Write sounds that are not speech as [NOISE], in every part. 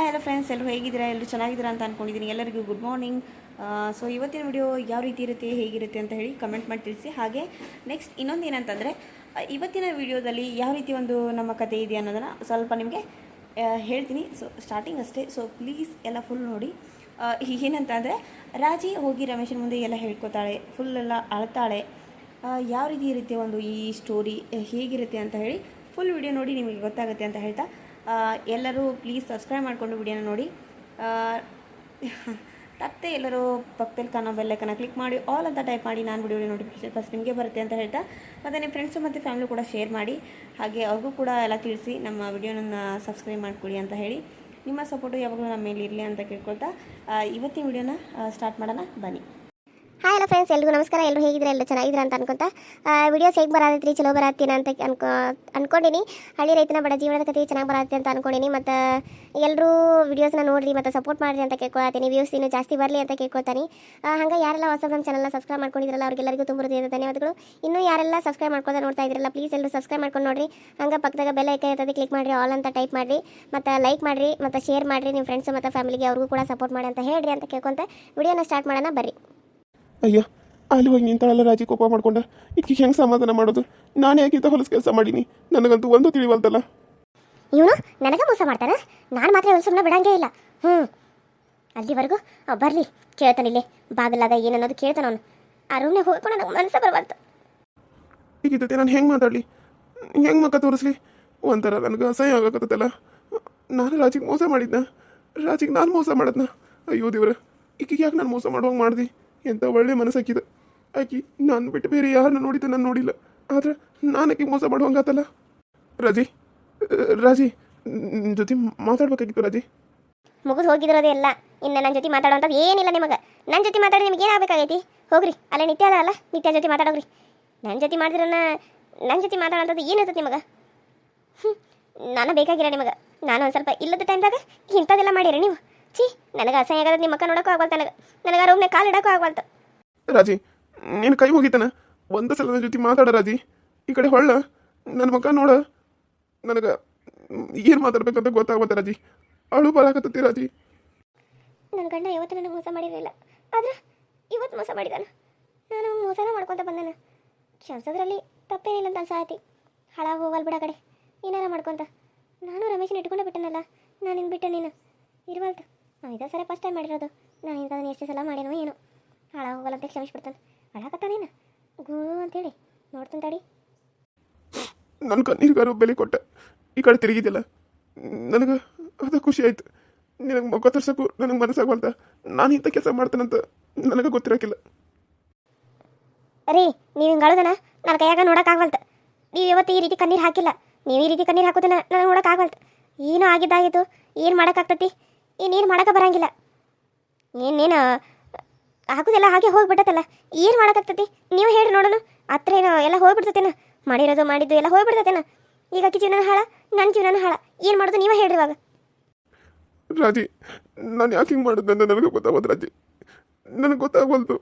Hello friends ಎಲ್ಲರೂ ಹೇಗಿದ್ದೀರಾ? ಎಲ್ಲರೂ ಚೆನ್ನಾಗಿದ್ದೀರಾ ಅಂತ ಅಂದ್ಕೊಂಡಿದ್ದೀನಿ ಎಲ್ಲರಿಗೂ ಗುಡ್ ಮಾರ್ನಿಂಗ್ ಸೊ ಇವತ್ತಿನ ವಿಡಿಯೋ ಯಾವ ರೀತಿ ಇರುತ್ತೆ, ಹೇಗಿರುತ್ತೆ ಅಂತ ಹೇಳಿ ಕಮೆಂಟ್ ಮಾಡಿ ತಿಳಿಸಿ. ಹಾಗೆ ನೆಕ್ಸ್ಟ್ ಇನ್ನೊಂದು ಏನಂತಂದರೆ ಇವತ್ತಿನ ವಿಡಿಯೋದಲ್ಲಿ ಯಾವ ರೀತಿ ಒಂದು ನಮ್ಮ ಕತೆ ಇದೆ ಅನ್ನೋದನ್ನು ಸ್ವಲ್ಪ ನಿಮಗೆ ಹೇಳ್ತೀನಿ. ಸೊ ಸ್ಟಾರ್ಟಿಂಗ್ ಅಷ್ಟೇ. ಸೊ ಪ್ಲೀಸ್ ಎಲ್ಲ ಫುಲ್ ನೋಡಿ. ಏನಂತ ಅಂದರೆ ರಾಜಿ ಹೋಗಿ ರಮೇಶನ ಮುಂದೆ ಎಲ್ಲ ಹೇಳ್ಕೊತಾಳೆ ಫುಲ್ ಎಲ್ಲ ಅಳ್ತಾಳೆ. ಯಾವ ರೀತಿ ಇರುತ್ತೆ ಒಂದು ಈ ಸ್ಟೋರಿ ಹೇಗಿರುತ್ತೆ ಅಂತ ಹೇಳಿ ಫುಲ್ ವಿಡಿಯೋ ನೋಡಿ ನಿಮಗೆ ಗೊತ್ತಾಗುತ್ತೆ ಅಂತ ಹೇಳ್ತಾ ಎಲ್ಲರೂ ಪ್ಲೀಸ್ ಸಬ್ಸ್ಕ್ರೈಬ್ ಮಾಡಿಕೊಂಡು ವಿಡಿಯೋನ ನೋಡಿ. ಮತ್ತೆ ಎಲ್ಲರೂ ಪಕ್ಕದಲ್ಲಿ ಕಾಣೋ ಬೆಲ್ಲೈಕನ ಕ್ಲಿಕ್ ಮಾಡಿ ಆಲ್ ಅಂತ ಟೈಪ್ ಮಾಡಿ ನಾನು ವಿಡಿಯೋ ನೋಟಿಫಿಕೇಶನ್ ಫಸ್ಟ್ ನಿಮಗೆ ಬರುತ್ತೆ ಅಂತ ಹೇಳ್ತಾ. ಮತ್ತು ನಿಮ್ಮ ಫ್ರೆಂಡ್ಸು ಮತ್ತು ಫ್ಯಾಮಿಲಿ ಕೂಡ ಶೇರ್ ಮಾಡಿ, ಹಾಗೆ ಅವ್ರಿಗೂ ಕೂಡ ಎಲ್ಲ ತಿಳಿಸಿ ನಮ್ಮ ವಿಡಿಯೋನ ಸಬ್ಸ್ಕ್ರೈಬ್ ಮಾಡ್ಕೊಳ್ಳಿ ಅಂತ ಹೇಳಿ. ನಿಮ್ಮ ಸಪೋರ್ಟು ಯಾವಾಗಲೂ ನಮ್ಮ ಮೇಲೆ ಇರಲಿ ಅಂತ ಕೇಳ್ಕೊಳ್ತಾ. ಇವತ್ತಿನ ವಿಡಿಯೋನ ಸ್ಟಾರ್ಟ್ ಮಾಡೋಣ. ಬನ್ನಿ. ಹಾಯ್ ಹಲೋ ಫ್ರೆಂಡ್ಸ್ ಎಲ್ರಿಗೂ ನಮಸ್ಕಾರ. ಎಲ್ಲರೂ ಹೇಗಿದ್ರೆ ಎಲ್ಲ ಚೆನ್ನಾಗಿದ್ರ ಅಂತ ಅನ್ಕೊಂತ. ವಿಡಿಯೋಸ್ ಹೇಗೆ ಬರತ್ತೈತ್ರಿ ಚಲೋ ಬರತ್ತೀನ ಅಂತ ಅನ್ಕೊ, ಅನ್ಕೊಂಡಿನಿ. ಹಳ್ಳಿ ರೈತನ ಬಡ ಜೀವನದ ಕಥೆ ಚೆನ್ನಾಗಿ ಬರತ್ತೆ ಅಂತ ಅನ್ಕೊಂಡಿನಿ. ಮತ್ತು ಎಲ್ಲರೂ ವಿಡಿಯೋಸ್ನ ನೋಡಿರಿ, ಮತ್ತು ಸಪೋರ್ಟ್ ಮಾಡಿರಿ ಅಂತ ಕೇಳ್ಕೊಳ್ತೀನಿ ವ್ಯೂಸ್ ಇನ್ನು ಜಾಸ್ತಿ ಬರಲಿ ಅಂತ ಕೇಳ್ಕೊತಾನೆ ಹಂಗೆ ಯಾರೆಲ್ಲ ಹೊಸ ನಮ್ಮ ಚಾನಲ್ನ ಸಬ್ಸ್ಕ್ರೈಬ್ ಮಾಡ್ಕೊಂಡಿದ್ರಲ್ಲ, ಅವ್ರಿಗೆಲ್ಲರಿಗೂ ತುಂಬ ಹೃದಯದ ಧನ್ಯವಾದಗಳು. ಇನ್ನೂ ಯಾರೆಲ್ಲ ಸಬ್ಸ್ಕ್ರೈಬ್ ಮಾಡ್ಕೊಂಡು ನೋಡ್ತಾ ಇದ್ರಲ್ಲ ಪ್ಲೀಸ್ ಎಲ್ಲರೂ ಸಬ್ಸ್ಕ್ರೈಬ್ ಮಾಡ್ಕೊಂಡು ನೋಡಿರಿ. ಹಂಗೆ ಪಕ್ಕದಾಗ ಬೆಲ್ ಐಕನ್ ಇರ್ತದೆ ಕ್ಲಿಕ್ ಮಾಡಿರಿ ಆಲ್ ಅಂತ ಟೈಪ್ ಮಾಡಿರಿ. ಮತ್ತು ಲೈಕ್ ಮಾಡಿರಿ, ಮತ್ತು ಶೇರ್ ಮಾಡಿರಿ ನಿಮ್ಮ ಫ್ರೆಂಡ್ಸ್ ಮತ್ತು ಫ್ಯಾಮಿಲಿಗೆ ಅವ್ರಿಗೂ ಕೂಡ ಸಪೋರ್ಟ್ ಮಾಡಿ ಅಂತ ಹೇಳಿರಿ ಅಂತ ಕೇಳ್ಕೊಂತ ವಿಡಿಯೋನ ಸ್ಟಾರ್ಟ್ ಮಾಡೋಣ, ಬರ್ರಿ. ಅಯ್ಯ ಅಲ್ಲಿ ಹೋಗಿ ನಿಂತಾಳೆಲ್ಲ ರಾಜಿ ಕೋಪ ಮಾಡ್ಕೊಂಡೆ. ಈಕೆ ಹೆಂಗೆ ಸಮಾಧಾನ ಮಾಡೋದು? ನಾನು ಯಾಕಿಂತ ಹೊಲಸು ಕೆಲಸ ಮಾಡೀನಿ. ನನಗಂತೂ ಒಂದು ತಿಳಿವಲ್ತಲ್ಲ ಇವನು ನನಗೆ ಮೋಸ ಮಾಡ್ತಾನೆ? ನಾನು ಮಾತ್ರ ಒಂದು ಸುಮ್ಮನೆ ಬಿಡಂಗೇ ಇಲ್ಲ. ಹ್ಞೂ ಅಲ್ಲಿವರೆಗೂ ಬರಲಿ. ಕೇಳ್ತಾನೆ ಇಲ್ಲೇ. ಬಾಗಿಲಾಗ ಏನನ್ನೋದು ಕೇಳ್ತಾನ ಅವನು. ಆ ರೂಮ್ನಾಗ ಹೋಗ್ಕೊಂಡು ನನಗೆ ಮನಸ್ಸು ಬರಬಾರ್ದು ಈಗ ಜೊತೆ ನಾನು ಹೆಂಗೆ ಮಾತಾಡಲಿ? ಹೆಂಗೆ ಮಕ್ಕ ತೋರಿಸ್ಲಿ? ಒಂಥರ ನನಗೆ ಅಸಹ್ಯ ಆಗಕತ್ತಲ್ಲ ನಾನು ರಾಜಿಗೆ ಮೋಸ ಮಾಡಿದ್ನ? ರಾಜಿಗೆ ನಾನು ಮೋಸ ಮಾಡದ್ನ? ಅಯ್ಯೋ ದೇವ್ರ. ಈಕಿಗೆ ಯಾಕೆ ನಾನು ಮೋಸ ಮಾಡುವಂಗೆ ಮಾಡ್ದಿ? ಎಂಥ ಒಳ್ಳೆ ಮನಸ್ಸಾಕಿದ ಆಕಿ ನಾನು ಬಿಟ್ಟು ಬೇರೆ ಯಾರನ್ನ ನೋಡಿದ್ದೆ ನಾನು ನೋಡಿಲ್ಲ. ಆದ್ರೆ ನಾನಕ್ಕೆ ಮೋಸ ಮಾಡುವಂಗಾತಲ್ಲ ರಾಜಿ ರಾಜಿ ನಿನ್ನ ಜೊತೆ ಮಾತಾಡ್ಬೇಕಾಗಿತ್ತು ರಾಜಿ. ಮುಗಿದು ಹೋಗಿದಿರೋದೇ ಎಲ್ಲ. ಇನ್ನು ನನ್ನ ಜೊತೆ ಮಾತಾಡೋಂಥದ್ದು ಏನಿಲ್ಲ ನಿಮಗೆ. ನನ್ನ ಜೊತೆ ಮಾತಾಡಿ ನಿಮ್ಗೆ ಏನಾಗಬೇಕಾಗೈತಿ? ಹೋಗ್ರಿ, ಅಲ್ಲೇ ನಿತ್ಯ ಅದ ಅಲ್ಲ ನಿತ್ಯ ಜೊತೆ ಮಾತಾಡೋಗ್ರಿ. ನನ್ನ ಜೊತೆ ಮಾಡಿದ್ರನ್ನ ನನ್ನ ಜೊತೆ ಮಾತಾಡೋಂಥದ್ದು ಏನಿರ್ತದೆ ನಿಮಗೆ? ಹ್ಞೂ ನಾನು ಬೇಕಾಗಿರ ನಿಮಗೆ. ನಾನು ಒಂದು ಸ್ವಲ್ಪ ಇಲ್ಲದ ಟೈಮ್ದಾಗ ಇಂಥದ್ದೆಲ್ಲ ಮಾಡಿರಿ ನೀವು. ಛೀ ನನಗೆ ಅಸಹ್ಯ ಆಗದ ನಿಮ್ಮ ಮಕ್ಕ ನೋಡಕ್ಕೂ ಆಗಲ್ತ ನನಗೆ ನನಗೆ ರೂಮ್ನೆ ಕಾಲು ಇಡಕ್ಕೂ ಆಗಲ್ತ ರಾಜಿ ನೀನು ಕೈ ಹೋಗಿತನ ಒಂದು ಸಲ ನನ್ನ ಜೊತೆ ಮಾತಾಡ ರಾಜಿ. ಈ ಕಡೆ ಹೊಳ್ಳ. ನನ್ನ ಮಕ್ಕ ನೋಡ. ನನಗೆ ಏನು ಮಾತಾಡ್ಬೇಕಂತ ಗೊತ್ತಾಗ್ಬತ್ತ ರಾಜಿ. ಅಳು ಬರಾಕತ್ತತಿ ರಾಜಿ. ನನ್ನ ಗಂಡ ಯಾವತ್ತೂ ನನಗೆ ಮೋಸ ಮಾಡಿರಲಿಲ್ಲ. ಆದ್ರೆ ಇವತ್ತು ಮೋಸ ಮಾಡಿದಾನ. ನಾನು ಮೋಸನ ಮಾಡ್ಕೊತ ಬಂದಾನ. ಕ್ಷಮಿಸೋದ್ರಲ್ಲಿ ತಪ್ಪೇನಿಲ್ಲ ಅಂತ ಅನ್ಸಾತಿ. ಹಾಳಾಗಿ ಹೋಗಲ್ ಬಿಡ ಕಡೆ. ಏನಾರ ಮಾಡ್ಕೊತ. ನಾನು ರಮೇಶನ ಇಟ್ಕೊಂಡೇ ಬಿಟ್ಟನಲ್ಲ. ನಾನು ನಿನ್ನ ಬಿಟ್ಟೆ ನೀನು. ಇರುವಲ್ತು. ಇದೇ ಸರಿ ಫಸ್ಟ್ ಟೈಮ್ ಮಾಡಿರೋದು. ನಾನು ಇಂಥದನ್ನು ಎಷ್ಟು ಸಲ ಮಾಡೇನೋ ಏನೋ. ಹಾಳ ಹೋಗಲ್ಲ ಅಂತ ಕ್ಷಮಿಸ್ಬಿಡ್ತಾನೆ ಹಾಳಾಗತ್ತಾನೇನು ಗೂ ಅಂತೇಳಿ. ನೋಡ್ತಾನೆ ತಡಿ. ನನ್ನ ಕಣ್ಣೀರಿಗಾರು ಬೆಲೆ ಕೊಟ್ಟೆ. ಈ ಕಡೆ ತಿರುಗಿದ್ದಿಲ್ಲ ನನಗೆ ಅದು ಖುಷಿ ಆಯ್ತು. ನಿನಗೆ ಮಕ್ಕ ತರ್ಸೋಕ್ಕೂ ನನಗೆ ಮನಸ್ಸಾಗಬಾರ್ದ ನಾನು ಇಂಥ ಕೆಲಸ ಮಾಡ್ತೇನಂತ ನನಗೆ ಗೊತ್ತಿರೋಕ್ಕಿಲ್ಲ ರೀ ನೀವು ಹಿಂಗೆ ಅಳೋದನ? ನನ್ನ ಕೈಯಾಗ ನೋಡೋಕ್ಕಾಗಲ್ತು ನೀವು ಇವತ್ತು ಈ ರೀತಿ ಕಣ್ಣೀರು ಹಾಕಿಲ್ಲ. ನೀವು ಈ ರೀತಿ ಕಣ್ಣೀರು ಹಾಕೋದನ್ನ ನನಗೆ ನೋಡೋಕ್ಕಾಗಲ್ತು ಏನು ಆಗಿದ್ದಾಗಿತ್ತು ಏನು ಮಾಡೋಕ್ಕಾಗ್ತತಿ ಇನ್ನೇನು ಮಾಡೋಕೆ ಬರಂಗಿಲ್ಲ. ಇನ್ನೇನು ಹಾಕೋದೆಲ್ಲ ಹಾಗೆ ಹೋಗ್ಬಿಟ್ಟತಲ್ಲ ಏನು ಮಾಡೋಕ್ಕಾಗ್ತತಿ ನೀವು ಹೇಳಿ ನೋಡೋಣ. ಹತ್ರ ಏನೋ ಎಲ್ಲ ಹೋಗ್ಬಿಡ್ತತೇನ? ಮಾಡಿರೋದು ಮಾಡಿದ್ದು ಎಲ್ಲ ಹೋಗ್ಬಿಡ್ತತೇನ? ಈಗ ಅಕ್ಕಿ ಜೀವನ ಹಾಳ ನನ್ನ ಜೀವನ ಹಾಳ, ಏನು ಮಾಡೋದು ನೀವೇ ಹೇಳ್ರಿ ಇವಾಗ. ರಾಜಿ, ನಾನು ಯಾಕೆ ಹಿಂಗೆ ಮಾಡಿದ್ದೆ ಅಂತ ನನಗೆ ಗೊತ್ತಾಗೋದು ರಾಜಿ. ನನಗೆ ಗೊತ್ತಾಗೋದು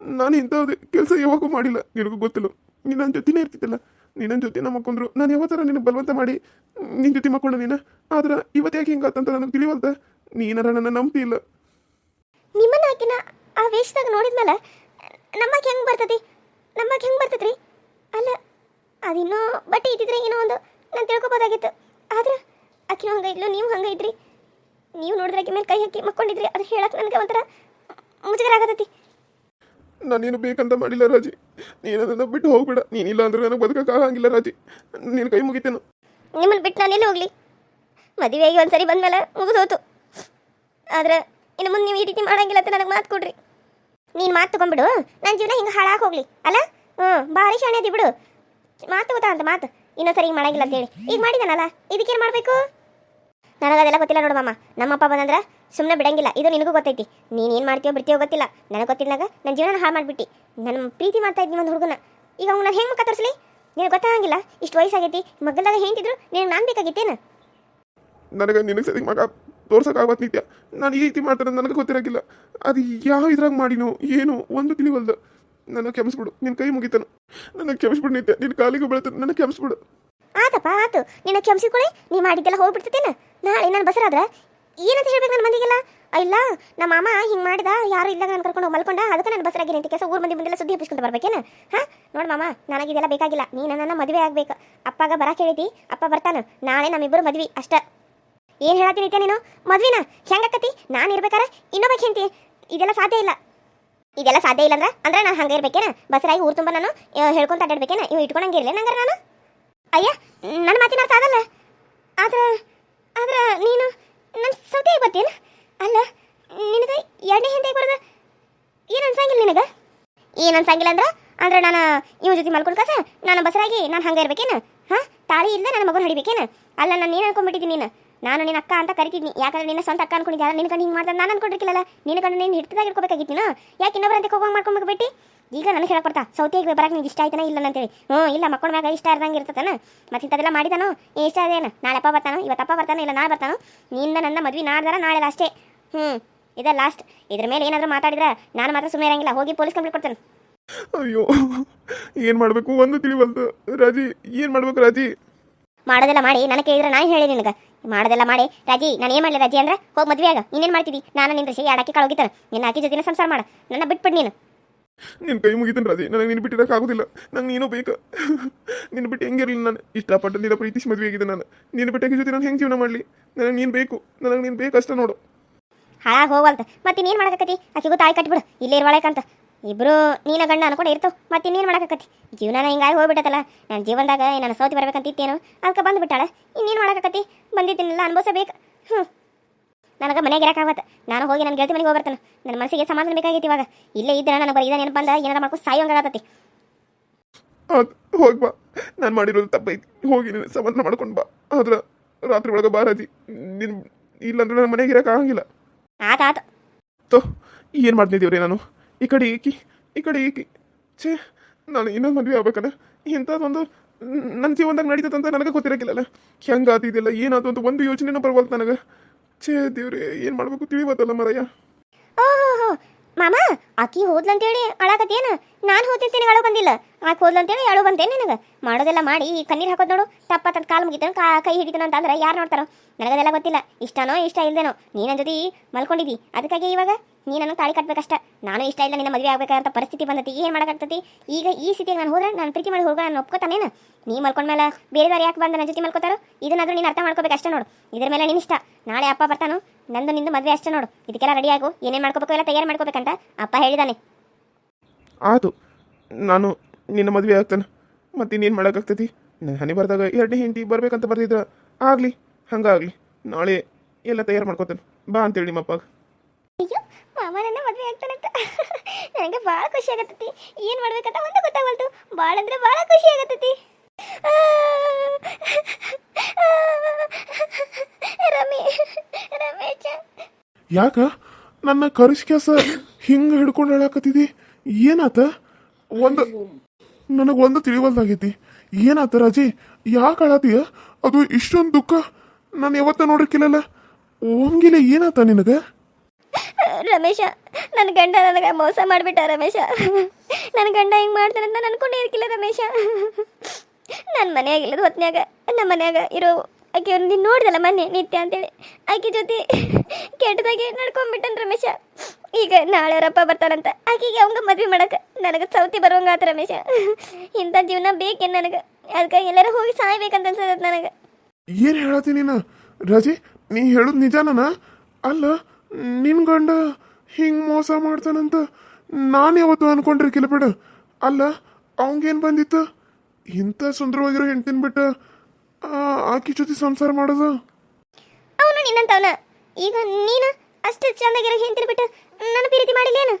ನಾನು ಇಂಥದ್ದು ಕೆಲಸ ಯಾವಾಗೂ ಮಾಡಿಲ್ಲ, ನಿನಗೂ ಗೊತ್ತಿಲ್ಲ. ನೀನು ನನ್ನ ಜೊತೆನೇ ಇರ್ತಿದ್ದಿಲ್ಲ. ನೀನು ನನ್ನ ಜೊತೆ ಮಕ್ಕೊಂಡ್ರು ನಾನು ಯಾವ ಥರ ನಿನಗೆ ಬಲವಂತ ಮಾಡಿ ನಿನ್ನ ಜೊತೆ ಮಕ್ಕೊಂಡು ನೀನು? ಆದ್ರೆ ಇವತ್ತು ಯಾಕೆ ಹಿಂಗಾತಂತ ನನಗೆ ತಿಳಿವಲ್ತ ನೀನಾರ ನನ್ನ ನಂಬ್ತಿ ಇಲ್ಲ. ನಿಮ್ಮನ್ನ ಆಕಿನ ಆ ವೇಷದಾಗ ನೋಡಿದ್ಮೇಲೆ ನಮ್ಮಕ್ಕೆ ಹೆಂಗೆ ಬರ್ತದೆ? ನಮ್ಮಕ್ಕೆ ಹೆಂಗೆ ಬರ್ತದ್ರಿ? ಅಲ್ಲ ಅದಿನ್ನೂ ಬಟ್ಟೆ ಇದ್ದಿದ್ರೆ ಏನೋ ಒಂದು ನಾನು ತಿಳ್ಕೊಬೋದಾಗಿತ್ತು. ಆದ್ರೆ ಆಕಿನೂ ಹಂಗೆ ಇದ್ಲು ನೀವು ಹಂಗೆ ಇದ್ರಿ. ನೀವು ನೋಡಿದ್ರೆ ಆಕೆ ಮೇಲೆ ಕೈ ಹಾಕಿ ಮಕ್ಕೊಂಡಿದ್ರಿ ಅದು ಹೇಳಕ್ಕೆ ನನಗೆ ಒಂಥರ ಮುಜುಗರ ಆಗತೈತಿ. ನಾನೇನು ಬೇಕಂತ ಮಾಡಿಲ್ಲ ರಾಜಿ. ನೀನು ಅದನ್ನು ಬಿಟ್ಟು ಹೋಗ್ಬೇಡ. ನೀನಿಲ್ಲ ಅಂದ್ರೆ ನನಗೆ ಬದುಕಕ್ಕಾಗಂಗಿಲ್ಲ ರಾಜಿ. ನೀನು ಕೈ ಮುಗಿತೇನು. ನಿಮ್ಮನ್ನು ಬಿಟ್ಟು ನಾನು ಎಲ್ಲಿ ಹೋಗ್ಲಿ? ಮದುವೆಗೆ ಒಂದ್ಸರಿ ಬಂದಮೇಲೆ ಮುಗಿದೋತು. ಆದ್ರೆ ಇನ್ನು ಮುಂದೆ ನೀವು ಈ ರೀತಿ ಮಾಡಂಗಿಲ್ಲ ಅಂತ ನನಗೆ ಮಾತು ಕೊಡ್ರಿ. ನೀನು ಮಾತು ತಗೊಂಡ್ಬಿಡು ನನ್ನ ಜೀವನ ಹಿಂಗೆ ಹಾಳಾಗಿ ಹೋಗ್ಲಿ, ಅಲ್ಲ? ಹ್ಞೂ ಭಾರಿ ಶಾಣೆ ಅದಿ ಬಿಡು. ಮಾತು ಗೊತ್ತಾ ಅಂತ ಮಾತು. ಇನ್ನೊಂದು ಸರಿ ಮಾಡಂಗಿಲ್ಲ ಅಂತೇಳಿ ಈಗ ಮಾಡಿದಾನಲ್ಲ ಇದಕ್ಕೇನು ಮಾಡಬೇಕು? ನನಗದೆಲ್ಲ ಗೊತ್ತಿಲ್ಲ ನೋಡು ಮಾಮ. ನಮ್ಮಪ್ಪ ಬಂದಂದ್ರೆ ಸುಮ್ಮನೆ ಬಿಡಂಗಿಲ್ಲ, ಇದು ನಿನಗೂ ಗೊತ್ತೈತಿ. ನೀನು ಏನು ಮಾಡ್ತೀಯೋ ಬಿಡ್ತೀಯೋ ಗೊತ್ತಿಲ್ಲ. ನನಗೆ ಗೊತ್ತಿಲ್ಲದಾಗ ನನ್ನ ಜೀವನ ಹಾಳು ಮಾಡಿಬಿಟ್ಟು. ನನ್ನ ಪ್ರೀತಿ ಮಾಡ್ತಾ ಇದ್ದೀನಿ ಒಂದು ಹುಡುಗನ. ಈಗ ಅವ್ನು ನಾನು ಹೆಂಗೆ ಮುಖ ತೋರಿಸ್ಲಿ? ನಿನಗೆ ಗೊತ್ತಾಗಂಗಿಲ್ಲ? ಇಷ್ಟು ವಯಸ್ಸಾಗೈತಿ ಮಗಲ್ದಾಗ ಹೆಂಗಿದ್ರು ನಿನಗೆ ನಾನು ಬೇಕಾಗಿತ್ತೇನು? ನನಗೆ ನಿನಗೆ ಸರಿ ಮಗ. ತೋರ್ಸೋಕ್ಕಾಗತ್ ನಿತ್ಯ. ನಾನು ಈ ರೀತಿ ಮಾಡ್ತಾರೆ ನನಗೆ ಗೊತ್ತಿರೋಕ್ಕಿಲ್ಲ ಅದು ಯಾವ ಇದ್ರಾಗ ಮಾಡಿನೋ ಏನು ಒಂದು ತಿಳಿವಲ್ದು. ನನಗೆ ಕ್ಷಮಿಸ್ಬಿಡು ನಿನ್ನ ಕೈ ಮುಗಿತಾನು. ನನಗೆ ಕ್ಷಮಿಸ್ಬಿಡು ನಿತ್ಯ ನಿನ್ನ ಕಾಲಿಗೆ ಬೆಳೀತಾನೆ ನನಗೆ ಕ್ಷಮಿಸ್ಬಿಡು. ಆತಪ್ಪ, ಆತು. ನಿನ್ನ ಕೆಮ್ಸಿಕೊಳ್ಳಿ ನೀ ಮಾಡಿದ್ದೆಲ್ಲ ಹೋಗ್ಬಿಡ್ತೇನೆ ನಾಳೆ ನಾನು ಬಸರಾದ್ರೆ ಏನಂತ ಹೇಳ್ಬೇಕು ನನ್ನ ಮಂದಿಗೆಲ್ಲ? ಇಲ್ಲ ನಮ್ಮ ಮಾಮ ಹಿಂಗೆ ಮಾಡಿದ, ಯಾರು ಇಲ್ಲ ನಾನು ಕರ್ಕೊಂಡು ಮಲ್ಕೊಂಡ, ಅದಕ್ಕೆ ನಾನು ಬಸರಾಗಿ ಕೆಲಸ ಊರು ಮಂದಿ ಮುಂದೆಲ್ಲ ಸುದ್ದಿ ಹಪ್ಪಿಸ್ಕೊಂಡು ಬರ್ಬೇಕೇನ? ಹಾ? ನೋಡ್ ಮಾಮ, ನನಗಿದೆಲ್ಲ ಬೇಕಾಗಿಲ್ಲ. ನೀನು ನನ್ನ ಮದುವೆ ಆಗ್ಬೇಕು. ಅಪ್ಪಗ ಬರಕ್ಕೆ ಹೇಳಿದಿ ಅಪ್ಪ ಬರ್ತಾನೆ. ನಾಳೆ ನಮ್ಮಿಬ್ಬರು ಮದ್ವಿ, ಅಷ್ಟ. ಏನು ಹೇಳತ್ತೀನಿ ನೀನು? ಮದ್ವಿನ? ಹೆಂಗಕ್ಕತಿ ನಾನು ಇರ್ಬೇಕಾರೆ ಇನ್ನೊಬ್ಬ ಹೆಂತಿ ಇದೆಲ್ಲ ಸಾಧ್ಯ ಇಲ್ಲ. ಇದೆಲ್ಲ ಸಾಧ್ಯ ಇಲ್ಲ ಅಂದ್ರೆ ಅಂದ್ರೆ ನಾನು ಹಂಗೆ ಇರ್ಬೇಕೇನ? ಬಸರಾಗಿ ಊರು ತುಂಬ ನಾನು ಹೇಳ್ಕೊಂತ ಅಡ್ಡಾಡ್ಬೇಕೇನ ಇವು ಇಟ್ಕೊಂಡಂಗೆ ಇರಲಿ ನಂಗಾರ ನಾನು? ಅಯ್ಯ ನನ್ನ ಮಾತಿನ ಅರ್ಥ ಆಗಲ್ಲ. ಆದ್ರೆ ಆದ್ರೆ ನೀನು ನನ್ನ ಸೌತೆಯಾಗಿ ಬರ್ತೀನಿ ಅಲ್ಲ, ನಿನಗೆ ಎರಡನೇ ಹಿಂದೆ ಬರೋದು? ಏನು ಅನ್ಸಂಗಿಲ್ಲ ನಿನಗೆ? ಏನು ಅನ್ಸಂಗಿಲ್ಲ ಅಂದ್ರೆ ಅಂದ್ರೆ ನಾನು ಇವ ಜೊತೆ ಮಲ್ಕೊಂಡು ಕಸ, ನಾನು ಬಸರಾಗಿ ನಾನು ಹಂಗೆ ಇರ್ಬೇಕೇನ? ಹಾಂ, ತಾಳಿ ಇಲ್ಲದೆ ನನ್ನ ಮಗನ ಹಡಿಬೇಕೇನ? ಅಲ್ಲ, ನಾನು ನೀನು ಅನ್ಕೊಂಡ್ಬಿಟ್ಟಿದ್ದೀನಿ ನೀನು? ನಾನು ನಿನ್ನ ಅಕ್ಕ ಅಂತ ಕರಿತಿದ್ನಿ. ಯಾಕಂದ್ರೆ ನಿನ್ನ ಸ್ವಂತ ಅಕ್ಕ ಅನ್ಕೊಂಡಿದ್ದೆ ನಿನ್ನ ಕಣ್ಣು ಹಿಂಗೆ ಮಾಡ್ತಾ ನಾನು ಅನ್ಕೊಂಡಿರ್ಕಿಲ್ಲಲ್ಲ ನಿನ್ನ ಕಣ್ಣು ನೀನು ಹಿಡ್ತದಾಗ ಇಟ್ಕೋಬೇಕಾಗಿತ್ತು ನೀನು? ಯಾಕೆ ಇನ್ನೊಬ್ಬರ ಅಂತ ಹೋಗಿ ಮಾಡ್ಕೊಂಬೇಕು ಬಿಟ್ಟು ಈಗ ನನಗೆ ಹೇಳಕ್ ಬರ್ತಾ ಸೌತಿಯಾಗಿ ಬರಕ್ಕೆ ನಿಂಗೆ ಇಷ್ಟ ಆಯ್ತಾನ ಇಲ್ಲ ಅಂತೇಳಿ. ಹ್ಞೂ ಇಲ್ಲ ಮಕ್ಕಳ ಮ್ಯಾಗ ಇಷ್ಟ ಇರ್ದಂಗೆ ಇರ್ತತಾನ? ಮತ್ತೆ ಇಂಥದೆಲ್ಲ ಮಾಡಿದಾನು ಇಷ್ಟ ಅದೇನ ನಾಳೆ ಅಪ್ಪ ಬರ್ತಾನೋ? ಇವತ್ತಪ್ಪ ಬರ್ತಾನೋ? ಇಲ್ಲ ನಾಳೆ ಬರ್ತಾನೋ? ನಿನ್ನ ನನ್ನ ಮದ್ವೆ ನಾಡ್ದಾರ ನಾಳೆ ಅಷ್ಟೇ ಹ್ಞೂ ಇದ ಲಾಸ್ಟ್ ಇದ್ರ ಮೇಲೆ ಏನಾದರೂ ಮಾತಾಡಿದ್ರೆ ನಾನು ಮಾತ್ರ ಸುಮ್ಮನೆ ಇರಂಗಿಲ್ಲ. ಹೋಗಿ ಪೊಲೀಸ್ ಕಂಪ್ಲೇಂಟ್ ಕೊಡ್ತೇನೆ. ಅಯ್ಯೋ ಏನು ಮಾಡಬೇಕು? ಒಂದು ತಿಳಿವಲ್ದು. ರಾಜಿ ಏನು ಮಾಡಬೇಕು ರಾಜಿ? ಮಾಡೋದೆಲ್ಲ ಮಾಡಿ. ನನಗೆ ಕೇಳಿದ್ರೆ ನಾನು ಹೇಳಿ ನಿನಗೆ. ಮಾಡೋದೆಲ್ಲ ಮಾಡಿ. ರಾಜಿ ನಾನು ಏನು ಮಾಡಲಿ ರಾಜಿ ಅಂದ್ರೆ? ಹೋಗಿ ಮದುವೆ ಆಗ. ಇನ್ನೇನು ಮಾಡ್ತಿದ್ದಿ ನಾನು ನಿನ್ನ ಋಷಿ ಎರಡು ಅಕ್ಕಿ ಕಳೋಗಿತ್ತಾನೆ ನಿನ್ನ ಆಕೆ ಜೊತೆ ಸಂಸಾರ ಮಾಡ. ನನ್ನ ಬಿಟ್ಬಿಡು ನೀನು. ನಿನ್ನ ಕೈ ಮುಗಿತೀನಿ ರಾಜಿ? ನನಗೆ ನಿನ್ನ ಬಿಟ್ಟಿರೋಕೆ ಆಗೋದಿಲ್ಲ. ನಂಗೆ ನೀನು ಬೇಕು. ನಿನ್ನ ಬಿಟ್ಟು ಹೆಂಗಿರಲಿ ನಾನು? ಇಷ್ಟಪಟ್ಟು ನಿನ್ನ ಪ್ರೀತಿಸಿ ಮದುವೆ ಆಗಿದೆ ನಾನು. ನಿನ್ನ ಬಿಟ್ಟು ಆಕಿ ಜೊತೆ ನಾನು ಹೆಂಗೆ ಜೀವನ ಮಾಡಲಿ? ನನಗೆ ನೀನು ಬೇಕು. ನನಗೆ ನೀನು ಬೇಕು ಅಷ್ಟೇ ನೋಡು. ಹಾಳಾಗಿ ಹೋಗಲ್ತ ಮತ್ತೆ ನೀನು ಮಾಡಕತ್ತಿ? ಆಕೆಗೂ ತಾಯಿ ಕಟ್ಬಿಡು. ಇಲ್ಲೇ ಇರ್ವಾಳಕಂತ ಇಬ್ರು ನೀನ ಗಂಡ ಅನ್ಕೊಂಡು ಇರ್ತಾವ ಮತ್ತೆ ಇನ್ನೇನು ಮಾಡಕತ್ತಿ ಜೀವನ ಹಿಂಗಾಗಿ ಹೋಗ್ಬಿಟ್ಟತಲ್ಲ ನನ್ನ ಜೀವನದಾಗ ನನ್ನ ಸೌತಿ ಬರ್ಬೇಕಂತಿತ್ತೇನು ಅದಕ್ಕೆ ಬಂದುಬಿಟ್ಟಾಳ ಇನ್ನೇನು ಮಾಡಕತ್ತಿ ಬಂದಿದ್ದೀನಿಲ್ಲ ಅನುಭವಿಸಬೇಕು. ಹ್ಞೂ ನನಗೆ ಮನೆಗೆ ಇರಕ್ಕಾಗತ್ತೆ ನಾನು ಹೋಗಿ ನನ್ನ ಗೆಳತಿ ಮನೆಗೆ ಹೋಗ್ಬರ್ತಾನೆ. ನನ್ನ ಮನಸ್ಸಿಗೆ ಸಮಾಧಾನ ಬೇಕಾಗಿತ್ತು ಇವಾಗ. ಇಲ್ಲೇ ಇದ್ರೆ ನನಗೆ ಬರೀ ಇದನ್ನೇನು ಬಂದ ಏನಾರ ಮಾಡ್ಕೊಂಡು ಸಾಯೋಂಗಾಗತ್ತತಿ ಹೋಗಿ ಬಾ. ನಾನು ಮಾಡಿರೋದು ತಪ್ಪೈತಿ. ಹೋಗಿ ನೀನು ಸಮಾಧಾನ ಮಾಡ್ಕೊಂಡು ಬಾ. ಆದ್ರೆ ರಾತ್ರಿ ಒಳಗೆ ಬಾ ರಾಜಿ. ನಿನ್ನ ಇಲ್ಲಾಂದ್ರೆ ನನ್ನ ಮನೆಗೆ ಇರಕ್ಕಾಗಂಗಿಲ್ಲ ಆಗಂಗಿಲ್ಲ. ಆತ ಆತ. ತೋ ಏನು ಮಾಡ್ತಿದ್ದೀವ್ರಿ ನಾನು? ಈ ಕಡೆ ಏಕಿ, ಈ ಕಡೆ ಏಕಿ. ಛೇ, ನಾನು ಇನ್ನೊಂದು ಮದುವೆ ಆಗ್ಬೇಕಲ್ಲ ಇಂಥದ್ದೊಂದು ನನ್ನ ಜೀವನದಾಗ ನಡೀತದಂತ ನನಗೆ ಗೊತ್ತಿರಕ್ಕಿಲ್ಲಲ್ಲ. ಹೆಂಗೆ ಆತಿದ್ದಿಲ್ಲ ಏನಾಯ್ತು ಅಂತ ಒಂದು ಯೋಚನೆನೂ ಬರ್ವಲ್ತು ನನಗೆ. ಛೇ, ದೇವ್ರಿ, ಏನು ಮಾಡ್ಬೇಕು ತಿಳಿವತ್ತಲ್ಲ ಮರಯ್ಯ. ಓಹೋ ಮಾಮ, ಆಕಿ ಹೋದ್ಲಂತೇಳಿ ಅಳಾಕತ್ತೇನ? ನಾನು ಹೋಗ್ತಿರ್ತೀನಿ ಅಳು ಬಂದಿಲ್ಲ. ಆಕೆ ಹೋದ್ಲಂತೇಳಿ ಅಳು ಬಂದೇನೆ ನಿನಗೆ? ಮಾಡೋದೆಲ್ಲ ಮಾಡಿ ಈ ಕಣ್ಣೀರು ಹಾಕೋದು ನೋಡು. ತಪ್ಪ ತನ್ನ ಕಾಲು ಮುಗಿತಾನ, ಕಾ, ಕೈ ಹಿಡಿತಾನ ಅಂತಂದ್ರೆ ಯಾರು ನೋಡ್ತಾರೋ? ನನಗದೆಲ್ಲ ಗೊತ್ತಿಲ್ಲ. ಇಷ್ಟನೋ ಇಷ್ಟ ಇಲ್ದೇನೋ. ನೀ ನನ್ನ ಜೊತೆ ಮಲ್ಕೊಂಡಿದ್ದಿ ಅದಕ್ಕಾಗಿ ಇವಾಗ ನೀ ನನಗೆ ತಾಳಿ ಕಟ್ಬೇಕಷ್ಟ. ನಾನು ಇಷ್ಟ ಇಲ್ಲ ನಿನ್ನ ಮದುವೆ ಆಗ್ಬೇಕಾದಂಥ ಪರಿಸ್ಥಿತಿ ಬಂದತಿ. ಏನು ಮಾಡೋಕ್ಕಾಗ್ತತಿ? ಈಗ ಈ ಸ್ಥಿತಿಗೆ ನಾನು ಹೋದ್ರೆ ನಾನು ಪ್ರೀತಿ ಮಾಡಿ ಹೋಗೋ ನಾನು ಒಪ್ಕೋತಾನೇನು? ನೀ ಮಲ್ಕೊಂಡ್ಮೇಲೆ ಬೇರೆದವ್ರು ಯಾಕೆ ಬಂದ? ನನ್ನ ಜೊತೆ ಮಲ್ಕೋತಾರೋ? ಇದನ್ನಾದ್ರೂ ನೀನು ಅರ್ಥ ಮಾಡ್ಕೋಬೇಕು ಅಷ್ಟೇ ನೋಡು. ಇದ್ರ ಮೇಲೆ ನಿನ್ನ ಇಷ್ಟ. ನಾಳೆ ಅಪ್ಪ ಬರ್ತಾನು? ನಂದು ನಿಂದು ಮದುವೆ ಅಷ್ಟೇ ನೋಡು. ಇದಕ್ಕೆಲ್ಲ ರೆಡಿ ಆಗು. ಏನೇನು ಮಾಡ್ಕೋಬೇಕು ಎಲ್ಲ ತಯಾರು ಮಾಡ್ಕೋಬೇಕಂತ ಅಪ್ಪ ಹೇಳಿದಾನೆ. ಆಯಿತು ನಾನು ನಿನ್ನ ಮದುವೆ ಆಗ್ತಾನೆ. ಮತ್ತೆ ಇನ್ನೇನು ಮಾಡೋಕ್ಕಾಗ್ತೈತಿ? ನನ್ನ ಹನಿ ಬರ್ದಾಗ ಎರಡನೇ ಹೆಂಡತಿ ಬರ್ಬೇಕಂತ ಬರ್ತಿದ್ರ ಆಗಲಿ, ಹಂಗಾಗಲಿ. ನಾಳೆ ಎಲ್ಲ ತಯಾರು ಮಾಡ್ಕೋತಾನೆ. ಬಾ ಅಂತೇಳಿ ನಿಮ್ಮ ಅಪ್ಪಾಗ ಅಯ್ಯೋ ಮಾಮ ನನ್ನ ಮದುವೆ ಆಗ್ತಾನಂತ ನನಗೆ ಭಾಳ ಖುಷಿ ಆಗತ್ತತಿ. ಏನು ಮಾಡ್ಬೇಕಂತ ಒಂದು ಗೊತ್ತಾಗಲ್ತು ಭಾಳ ಅಂದ್ರೆ ಭಾಳ ಖುಷಿ ಆಗತ್ತತಿ. ಯಾಕ? ನನ್ನ ಕರಿಸ್ ಕೆಲಸ ಹಿಂಗ ಹಿಡ್ಕೊಂಡು ಹೇಳಾಕತ್ತಿದಿ? ಏನಾತ? ಒಂದು ನನಗೆ ಒಂದು ತಿಳಿವಲ್ದಾಗೈತಿ. ಏನಾತ ರಾಜಿ? ಯಾಕೆ ಅಳತೀಯ? ಅದು ಇಷ್ಟೊಂದು ದುಃಖ ನಾನು ಯಾವತ್ತ ನೋಡಿರ್ಕಿಲ್ಲಲ್ಲ. ಹೋಗಿಲ್ಲ ಏನಾತ ನಿನಗೆ? ರಮೇಶ ನನ್ನ ಗಂಡ ನನಗೆ ಮೋಸ ಮಾಡಿಬಿಟ್ಟ ರಮೇಶ. ನನ್ನ ಗಂಡ ಹಿಂಗೆ ಮಾಡ್ತಾನೆ ಅಂತ ಅನ್ಕೊಂಡೇ ಇರ್ಕಿಲ್ಲ ರಮೇಶ. ನನ್ನ ಮನೆಯಾಗಿಲ್ಲದ ಹೊತ್ನ್ಯಾಗ ನಮ್ಮ ಮನ್ಯಾಗ ಇರೋ ಆಕೆ ನೀನು ನೋಡ್ದಲ್ಲ ಮೊನ್ನೆ ನಿತ್ಯ ಅಂತೇಳಿ. ಆಕೆ ಜೊತೆ ಕೆಟ್ಟದಾಗೆ ನಡ್ಕೊಂಡ್ಬಿಟ್ಟನ್ ರಮೇಶ. ಈಗ ನಾಳೆ ಅವರಪ್ಪ ಬರ್ತಾನಂತ ಆಕೆಗೆ ಅವಂಗ ಮದ್ವೆ ಮಾಡಕ್ಕೆ ನನಗೆ ಸೌತಿ ಬರುವಂಗ ಆತ ರಮೇಶ. ಇಂಥ ಜೀವನ ಬೇಕೇನು ನನಗೆ? ಅದಕ್ಕೆ ಎಲ್ಲರೂ ಹೋಗಿ ಸಾಯ್ಬೇಕಂತ ಅನ್ಸದ ನನಗೆ. ಏನು ಹೇಳತ್ತೀನಿ ನೀನು? ರಾಜಿ, ನೀ ಹೇಳೋದು ನಿಜಾನನ? ಅಲ್ಲ ನಿನ್ ಗಂಡ ಹಿಂಗ್ ಮೋಸ ಮಾಡ್ತಾನಂತ ನಾನು ಯಾವತ್ತು ಅನ್ಕೊಂಡಿರ್ಕಿಲ್ಲ ಬಿಡು. ಅಲ್ಲ, ಅವಂಗೇನು ಬಂದಿತ್ತು? ಇಂಥ ಸುಂದರವಾಗಿರೋ ಹೆಂಡ್ತಿನ ಬಿಟ್ಟು ಆಕಿ ಜೊತೆ ಸಂಸಾರ ಮಾಡೋದು? ಅವನು ನಿನ್ನಂತವನ ಈಗ ನೀನು ಅಷ್ಟು ಚಂದಾಗಿರೋ ಹೆಂಡ್ತಿನ ಬಿಟ್ಟು ನನ್ನ ಪ್ರೀತಿ ಮಾಡಿಲ್ಲೇನು?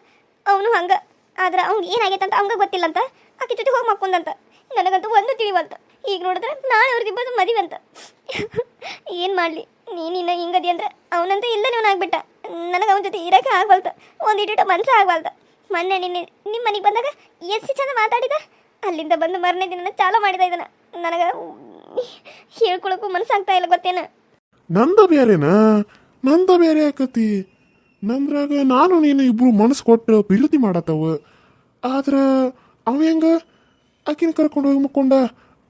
ಅವನು ಹಂಗ. ಆದ್ರೆ ಅವ್ನಿಗೆ ಏನಾಗೈತೆ ಅಂತ ಅವಂಗ ಗೊತ್ತಿಲ್ಲ ಅಂತ ಆಕಿ ಜೊತೆ ಹೋಗಿ ಮಕ್ಕೊಂದಂತ ನನಗಂತೂ ಒಂದು ತಿಳಿವಂತ ಈಗ ನೋಡಿದ್ರೆ ನಾನು ಅವ್ರದಿಬ್ಬದು ಮದುವೆ ಅಂತ. ಏನು ಮಾಡಲಿ? ನೀನಿನ್ನ ಹಿಂಗದಿ ಅಂದ್ರೆ ಅವನಂತ ಇಲ್ಲ ಆಗ್ಬಿಟ್ಟ. ನನಗೆ ಅವನ ಜೊತೆ ಇರೋಕೆ ಆಗ್ಬಲ್ತ ಒಂದು ಇಟ್ಟು ಮನಸ್ಸು ಆಗ್ವಲ್ದು. ಮೊನ್ನೆ ನಿನ್ನೆ ನಿಮ್ಮ ಮನೆಗೆ ಬಂದಾಗ ಎಷ್ಟು ಚಂದ ಮಾತಾಡಿದ? ಅಲ್ಲಿಂದ ಬಂದು ಮರನೇ ದಿನ ಚಾಲೂ ಮಾಡಿದ ಇದನ್ನ. ನನಗೆ ಹೇಳ್ಕೊಳಕ್ಕೂ ಮನಸ್ಸಾಗ್ತಾ ಇಲ್ಲ ಗೊತ್ತೇನ? ನಂದ ಬೇರೆನಾ? ನಂದ ಬೇರೆ ಆಕತಿ. ನಂದ್ರಾಗ ನಾನು ನೀನು ಇಬ್ರು ಮನಸ್ಸು ಕೊಟ್ಟು ಪ್ರೀತಿ ಮಾಡತ್ತವ. ಆದ್ರ ಅವ ಹೆಂಗ? ಆಕಿನ ಕರ್ಕೊಂಡು ಹೋಗಿ ಮುಕ್ಕೊಂಡ?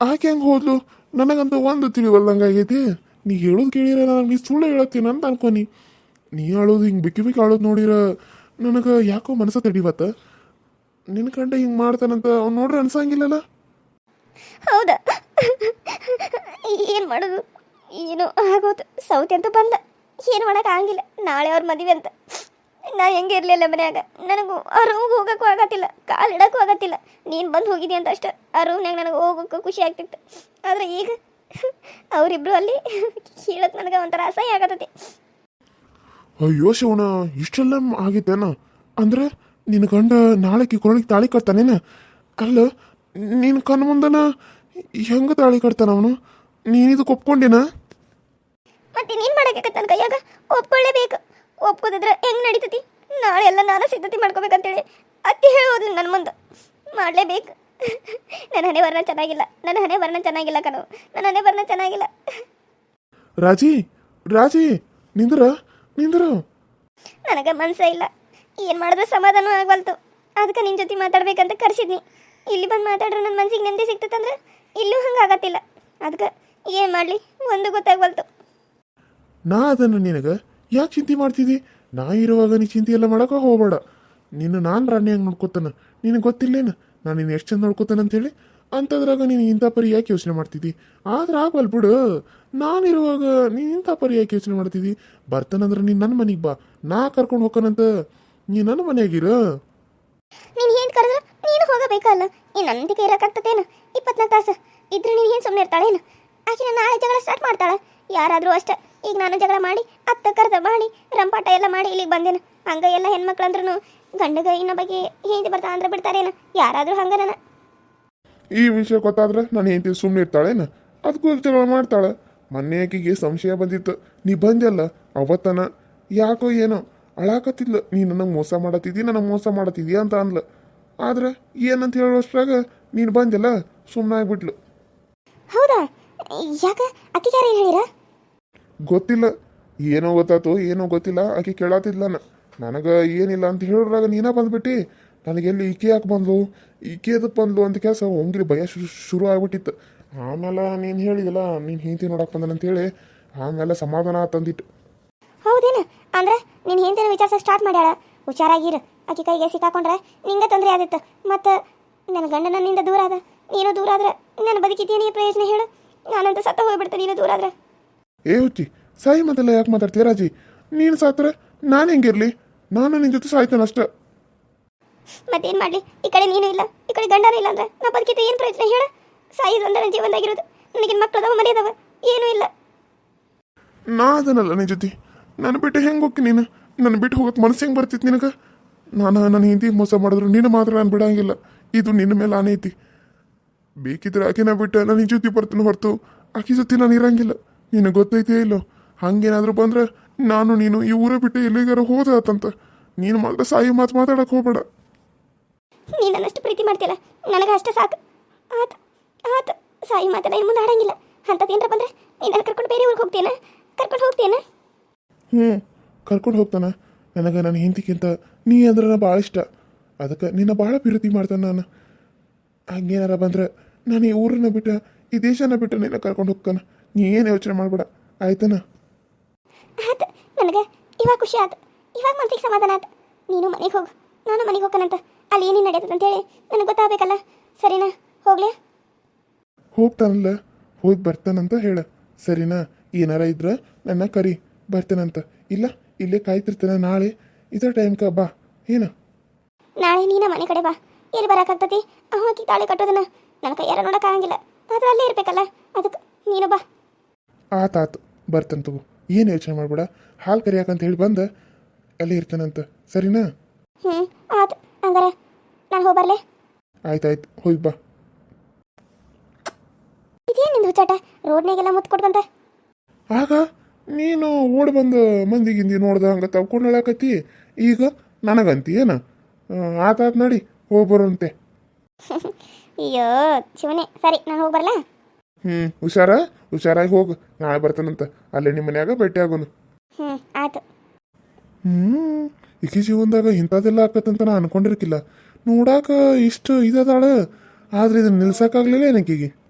ಆಕೆ ಹೆಂಗ ಹೋದ್ಲು? ನನಗಂತೂ ಒಂದು ತಿಳಿವಲ್ದಂಗ ಆಗೈತಿ ನೀ ಹೇಳೋದು ಕೇಳಿರ ನನಗೆ ಸುಳ್ಳು ಹೇಳತ್ತೀನಿ ಅಂತ ಅನ್ಕೊನಿ. ನೀ ಹೇಳೋದು ಹಿಂಗೆ ಬಿಕ್ಕಿ ಬಿಕ್ಕಿ ಆಳೋದು ನೋಡಿರ ನನಗೆ ಯಾಕೋ ಮನಸ್ಸ ತಡಿವತ್ತ ನಿನ್ನ ಕಂಡ ಹಿಂಗೆ ಮಾಡ್ತಾನಂತ ಅವ್ನು ನೋಡ್ರೆ ಅನ್ಸಂಗಿಲ್ಲಲ್ಲ? ಹೌದಾ. ಏನು ಮಾಡೋದು? ಏನು ಆಗೋದು ಸೌತೆ ಅಂತ ಬಂದ. ಏನು ಮಾಡೋಕೆ ಆಗಿಲ್ಲ ನಾಳೆ ಅವ್ರ ಮದುವೆ ಅಂತ. ನಾ ಹೆಂಗೆ ಇರಲಿಲ್ಲ ಮನ್ಯಾಗ? ನನಗೂ ಆ ರೂಮ್ಗೆ ಹೋಗೋಕ್ಕೂ ಆಗತ್ತಿಲ್ಲ. ಕಾಲು ಇಡೋಕ್ಕೂ ಆಗತ್ತಿಲ್ಲ. ನೀನು ಬಂದು ಹೋಗಿದ್ದಿ ಅಂತ ಅಷ್ಟೆ. ಆ ರೂಮ್ನಾಗ ನನಗೆ ಹೋಗೋಕ್ಕೂ ಖುಷಿ ಆಗ್ತಿತ್ತು. ಆದರೆ ಈಗ ಅವರಿಬ್ರು ಅಲ್ಲಿ ಹೇಳಕ್ಕೆ ನನಗೆ ಒಂಥರ ಅಸಹ್ಯ ಆಗತ್ತೈತಿ ಅಯ್ಯೋ ಶಿವಣ ಇಷ್ಟೆಲ್ಲ ಆಗಿದ್ದೇನ? ಅಂದ್ರೆ ನಿನ್ನ ಗಂಡ ನಾಳೆಗೆ ಕೊರಳಿಗೆ ತಾಳಿ ಕಟ್ತಾನೇನ? ಅಲ್ಲ ನಿನ್ನ ಕಣ್ಣು ಮುಂದನ ಹೆಂಗೆ ತಾಳಿ ಕಟ್ತಾನ ಅವನು? ನೀನಿದು ಒಪ್ಕೊಂಡೇನ? ಮತ್ತೆ ನೀನು ಮಾಡಕ್ಕೆ ನನ್ನ ಕೈಯಾಗ? ಒಪ್ಕೊಳ್ಳೇಬೇಕು. ಒಪ್ಕೋದಿದ್ರೆ ಹೆಂಗೆ ನಡೀತತಿ? ನಾಳೆ ಎಲ್ಲ ನಾನು ಸಿದ್ಧತೆ ಮಾಡ್ಕೋಬೇಕಂತೇಳಿ ಅತ್ತಿ ಹೇಳೋದ್ಲಿ ನನ್ನ ಮುಂದೆ. ಮಾಡಲೇಬೇಕು. ನನ್ನ ಹಣೆ ವರ್ಣ ಚೆನ್ನಾಗಿಲ್ಲ. ನನ್ನ ಹಣೆ ವರ್ಣ ಚೆನ್ನಾಗಿಲ್ಲ ಕಣವು ನನ್ನ ಹಣೆ ವರ್ಣ ಚೆನ್ನಾಗಿಲ್ಲ. ರಾಜಿ ರಾಜಿ ನಿಂದ್ರ? ನಿಂದ್ರ? ನನಗೆ ಮನ್ಸ ಇಲ್ಲ. ಏನು ಮಾಡಿದ್ರೆ ಸಮಾಧಾನ ಆಗವಲ್ತು. ಅದಕ್ಕೆ ನಿನ್ನ ಜೊತೆ ಮಾತಾಡ್ಬೇಕಂತ ಕರ್ಸಿದ್ನಿ. ಇಲ್ಲಿ ಬಂದು ಮಾತಾಡ್ರೆ ನನ್ನ ಮನ್ಸಿಗೆ ನೆಮ್ಮದಿ ಸಿಗ್ತದಂದ್ರೆ ಇಲ್ಲೂ ಹಂಗೆ ಆಗತ್ತಿಲ್ಲ. ಅದಕ್ಕೆ ಏನು ಮಾಡಲಿ? ಒಂದು ಗೊತ್ತಾಗವಲ್ತು. ನಾ ಅದನ್ನು ನಿನಗೆ ಯಾಕೆ ಚಿಂತೆ ಮಾಡ್ತಿದ್ದಿ ನಾ ಇರುವಾಗ ನೀ ಚಿಂತೆ ಎಲ್ಲ ಮಾಡಕ ಹೋಗ್ಬೇಡ. ನಿನ್ನ ನಾನು ರಾಣಿ ಹಂಗೆ ನೋಡ್ಕೋತಾನ. ನಿನಗೆ ಗೊತ್ತಿಲ್ಲೇನು? ನಾನು ನಿನ್ನ ಎಷ್ಟು ಚಂದ ನೋಡ್ಕೊತಾನೆ ಅಂತೇಳಿ ಅಂಥದ್ರಾಗ ನೀನು ಇಂಥ ಪರಿ ಯಾಕೆ ಯೋಚನೆ ಮಾಡ್ತಿದ್ದಿ? ಆದ್ರೆ ಆಗವಲ್ ಬಿಡು. ನಾನಿರುವಾಗ ನೀನು ಇಂಥ ಪರಿ ಯಾಕೆ ಯೋಚನೆ ಮಾಡ್ತಿದ್ದಿ? ಬರ್ತಾನಂದ್ರೆ ನೀನು ನನ್ನ ಮನೆಗೆ ಬಾ. ನಾ ಕರ್ಕೊಂಡು ಹೋಗ್ಕನಂತ ನೀ ನನ್ನ ಮನೆಯಾಗಿರು. ನೀನು ಏನು ಕರೆದ್ರೆ ನೀನು ಹೋಗಬೇಕಲ್ಲ. ಈ ನಂದಿಕೆ ಇರೋಕ್ಕಾಗ್ತದೇನು? ಇಪ್ಪತ್ನಾಲ್ಕು ತಾಸು. ಇದ್ರೆ ನೀನು ಏನು ಸುಮ್ಮನೆ ಇರ್ತಾಳೇನು? ಆಕಿನ ನಾಳೆ ಜಗಳ ಸ್ಟಾರ್ಟ್ ಮಾಡ್ತಾಳೆ. ಯಾರಾದರೂ ಅಷ್ಟೇ. ಈಗ ನಾನು ಜಗಳ ಮಾಡಿ, ಅತ್ತ ಕರ್ದ ಮಾಡಿ, ರಂಪಾಟ ಎಲ್ಲ ಮಾಡಿ ಇಲ್ಲಿಗೆ ಬಂದೇನು. ಹಂಗ ಎಲ್ಲ ಹೆಣ್ಮಕ್ಳಂದ್ರೂ ಗಂಡಗ ಇನ್ನೊಬ್ಬಗೆ ಹಿಂದೆ ಬರ್ತಾ ಅಂದ್ರೆ ಬಿಡ್ತಾರೇನು? ಯಾರಾದರೂ ಹಂಗ ನನ್ನ ಈ ವಿಷಯ ಗೊತ್ತಾದ್ರೆ ನಾನು ಹೆಂಡತಿ ಸುಮ್ಮನೆ ಇರ್ತಾಳೇನ ಅದಕ್ಕೂ ಜಗಳ ಮಾಡ್ತಾಳೆ. ಮೊನ್ನೆ ಆಕೆಗೆ ಸಂಶಯ ಬಂದಿತ್ತು. ನೀ ಬಂದಲ್ಲ ಅವತ್ತನ. ಯಾಕೋ ಏನೋ. ಅಳಾಕತ್ತಿಲ್ಲ ನೀ ನನಗೆ ಮೋಸ ಮಾಡತ್ತಿದ್ದಿ ನನಗೆ ಮೋಸ ಮಾಡತ್ತಿದ್ದಿ ಅಂತ ಅನ್ಲ ಆದ್ರೆ ಏನಂತ ಹೇಳುವಷ್ಟ್ರಾಗ ನೀನು ಬಂದಿಲ್ಲ ಸುಮ್ಮನೆ ಆಗ್ಬಿಟ್ಲು. ಹೌದಾ? ಯಾಕ? ಹೇಳಿರ? ಗೊತ್ತಿಲ್ಲ. ಏನೋ ಗೊತ್ತಾತು ಏನೋ ಗೊತ್ತಿಲ್ಲ. ಆಕೆ ನಾನು. ನನಗೆ ಏನಿಲ್ಲ ಅಂತ ಹೇಳಿದ್ರಾಗ ನೀನ ಬಂದ್ಬಿಟ್ಟು. ನನಗೆಲ್ಲಿ ಈಕೆ ಯಾಕೆ ಬಂದ್ಲು? ಈಕೆ ಎದಕ್ಕೆ ಬಂದ್ಲು ಅಂತ ಕೆಲಸ ಒಂಗ್ರಿ ಭಯ ಶುರು ಶುರು ಆಗ್ಬಿಟ್ಟಿತ್ತು. ಆಮೇಲೆ ನೀನು ಹೇಳಿದಲ್ಲ ನೀನು ಹಿಂತಿ ನೋಡಕ್ಕೆ ಬಂದನ ಅಂತೇಳಿ ಆಮೇಲೆ ಸಮಾಧಾನ ತಂದಿಟ್ಟು. ಹೌದೇನು? ಅಂದ್ರೆ ನೀನು ಹಿಂದಿನ ವಿಚಾರ ಸ್ಟಾರ್ಟ್ ಮಾಡ್ಯಾಳ? ಹುಷಾರಾಗಿರು ಆಕೆ ಕೈಗೆ ಸಿಕ್ಕಾಕೊಂಡ್ರೆ ನಿಂಗೆ ತೊಂದರೆ ಆದಿತ್ತು. ಮತ್ತು ನನ್ನ ಗಂಡ ನನ್ನಿಂದ ದೂರ ಆದ. ನೀನು ದೂರ ಆದ್ರೆ ನಾನು ಬದುಕಿದ್ದೀನಿ ಪ್ರಯೋಜನ ಹೇಳು? ನಾನಂತ ಸತ್ತ ಹೋಗ್ಬಿಡ್ತೀನಿ ನೀನು ದೂರ ಆದ್ರೆ. ಏ ಹುಚ್ಚಿ ಸಾಯಿ ಮೊದಲ ಯಾಕೆ ಮಾತಾಡ್ತೀಯ ರಾಜಿ? ನೀನು ಸಾತ್ರ ನಾನು ಹೆಂಗಿರ್ಲಿ? ನಾನು ನಿನ್ನ ಜೊತೆ ಸಾಯ್ತೇನೆ ಅಷ್ಟೇ ಮತ್ತೇನು ಮಾಡಲಿ? ಈ ಕಡೆ ನೀನು ಇಲ್ಲ, ಈ ಕಡೆ ಗಂಡನೂ ಇಲ್ಲ ಅಂದ್ರೆ ನಾ ಬದುಕಿದ್ದು ಏನು ಪ್ರಯೋಜನ ಹೇಳ? ಸಾಯಿ ಒಂದರ ನನ್ನ ಜೀವನದಾಗಿರೋದು, ನನಗಿನ್ ಮಕ್ಳು ಅದಾವ, ಮನೆ ಅದಾವ, ಏನೂ ಇಲ್ಲ. ನಾ ಅದನಲ್ಲ ನಿನ್ನ ಜೊತೆ. ನಾನು ಬಿಟ್ಟು ಹೆಂಗೆ ಹೋಗಿ ನೀನು? ನನ್ನ ಬಿಟ್ಟು ಹೋಗಕ್ಕೆ ಮನಸ್ಸು ಹೆಂಗೆ ಬರ್ತಿತ್ತು ನಿನಗೆ? ನಾನು ನನ್ನ ಹಿಂದಿ ಮೋಸ ಮಾಡಿದ್ರು ನೀನು ಮಾತ್ರ ನಾನು ಬಿಡಂಗಿಲ್ಲ. ಇದು ನಿನ್ನ ಮೇಲೆ ಆನೆ ಐತಿ. ಬೇಕಿದ್ರೆ ಆಕಿನ ಬಿಟ್ಟು ನಾನು ನಿನ್ನ ಜೊತೆ ಬರ್ತೀನಿ ಹೊರತು. ಆಕೆ ಜೊತೆ ನಾನು ಇರಂಗಿಲ್ಲ. ನಿನಗೆ ಗೊತ್ತೈತೆ ಇಲ್ಲೋ? ಹಂಗೇನಾದರೂ ಬಂದ್ರೆ ನಾನು ನೀನು ಈ ಊರ ಬಿಟ್ಟು ಎಲ್ಲಿಗಾರ ಹೋದಾತಂತ ನೀನು ಮಾತ್ರ ಸಾಯಿ ಮಾತು ಮಾತಾಡಕ್ಕೆ ಹೋಗ್ಬೇಡ. ನೀನು ನನ್ನಷ್ಟು ಪ್ರೀತಿ ಮಾಡ್ತಿಲ್ಲ ನನಗೆ ಅಷ್ಟೇ ಸಾಕು. ಆತ ಆತ ಸಾಯಿ ಮಾತಲ್ಲ ಇನ್ನು ಮುಂದೆ ಆಡಂಗಿಲ್ಲ. ಅಂಥದ್ದು ಏನಾರ ಬಂದ್ರೆ ನೀನು ಕರ್ಕೊಂಡು ಬೇರೆ ಊರಿಗೆ ಹೋಗ್ತೇನೆ ಕರ್ಕೊಂಡು ಹೋಗ್ತೇನೆ ಹ್ಞೂ ಕರ್ಕೊಂಡು ಹೋಗ್ತಾನ. ನನಗೆ ನನ್ನ ಹೆಂಡತಿಗಿಂತ ನೀ ಅಂದ್ರೆ ಭಾಳ ಇಷ್ಟ. ಅದಕ್ಕೆ ನಿನ್ನ ಭಾಳ ಪ್ರೀತಿ ಮಾಡ್ತಾನೆ ನಾನು. ಹಂಗೇನಾರ ಬಂದ್ರೆ ನಾನು ಈ ಊರನ್ನ ಬಿಟ್ಟು ಈ ದೇಶನ ಬಿಟ್ಟು ನಿನ್ನ ಕರ್ಕೊಂಡು ಹೋಗ್ತಾನೆ. ನೀ ಏನು ಯೋಚನೆ ಮಾಡಬೇಡ. ಆಯ್ತಾನ? ಆತ ನನಗೆ ಇವಾಗ ಖುಷಿ ಆತ. ಇವಾಗ ಮನಸ್ಸಿಗೆ ಸಮಾಧಾನ ಆತ. ನೀನು ಮನೆಗೆ ಹೋಗು. ನಾನು ಮನೆಗೆ ಹೋಗ್ಕನಂತ ಅಲ್ಲಿ ಏನೇನು ನಡೆಯುತ್ತದೆ ಅಂತೇಳಿ ನನಗೆ ಗೊತ್ತಾಗಬೇಕಲ್ಲ. ಸರಿನಾ? ಹೋಗ್ಲಿ. ಹೋಗ್ತಾನಲ್ಲ. ಹೋಗಿ ಬರ್ತಾನಂತ ಹೇಳ. ಸರಿನಾ? ಏನಾರ ಇದ್ರೆ ನನ್ನ ಕರಿ. ಬರ್ತಾನಂತ. ಇಲ್ಲ ಇಲ್ಲೇ ಕಾಯ್ತಿರ್ತಾನೆ ನಾಳೆ. ಇದೇ ಟೈಮ್ಕ ಬಾ. ಏನು? ನಾಳೆ ನೀನ ಮನೆ ಕಡೆ ಬಾ. ಎಲ್ಲಿ ಬರೋಕ್ಕಾಗ್ತತಿ ಹೋಗಿ ತಾಳಿ ಕಟ್ಟೋದನ್ನ. ನನ್ನ ಕೈಯಾರ ಆಗಂಗಿಲ್ಲ. ಆದ್ರೆ ಅಲ್ಲೇ ಇರ್ಬೇಕಲ್ಲ. ಅದಕ್ಕೆ ನೀನು ಬಾ. ಆತಾತು ಬರ್ತಾನೆ ತಗೋ. ಏನು ಯೋಚನೆ ಮಾಡಬೇಡ. ಹಾಲು ಕರಿಯಾಕಂತ ಹೇಳಿ ಬಂದ. ಅಲ್ಲೇ ಇರ್ತಾನಂತ. ಸರಿನಾ? ಹ್ಞೂ ಆತು. ಹಂಗಾರೆ ನಾನು ಹೋಗಿ ಬರಲೇ? ಆಯ್ತಾಯ್ತು ಹೋಗಿ ಬಾ. ಇದೇನು ನಿಂದು ಹುಚ್ಚಾಟ? ರೋಡ್ನಾಗೆಲ್ಲ ಮುತ್ತು ಕೊಡ್ಕಂತ ಆಗ ನೀನು ಓಡಿ ಬಂದು ಮಂದಿಗಿಂದಿ ನೋಡ್ದ ಹಂಗೆ ತವ್ಕೊಂಡು ಹೇಳಕತ್ತಿ? ಈಗ ನನಗಂತಿ ಏನ? ಆತಾತ್ ನಡಿ ಹೋಗಿ ಬರೋಂತೆ [LAUGHS] ಅಯ್ಯೋ ಶಿವನೇ ಸರಿ ನಾನು ಹೋಗಿ ಬರಲಾ? ಹ್ಞೂ ಹುಷಾರ? ಹುಷಾರಾಗಿ ಹೋಗು ನಾಳೆ ಬರ್ತಾನಂತ. ಅಲ್ಲೇ ನಿಮ್ಮ ಮನ್ಯಾಗ ಭೇಟಿ ಆಗೋನು. ಹ್ಞೂ ಆಯ್ತು. ಹ್ಞೂ ಈಕಿ ಜೀವನದಾಗ ಇಂಥದ್ದೆಲ್ಲ ಆಕತ್ತಂತ ನಾ ಅನ್ಕೊಂಡಿರ್ಕಿಲ್ಲ. ನೋಡಾಕ ಇಷ್ಟು ಇದದಾಳ. ಆದ್ರೆ ಇದನ್ನ ನಿಲ್ಸಕ್ಕಾಗ್ಲಿಲ್ಲ ಏನಕ್ಕಿಗೆ?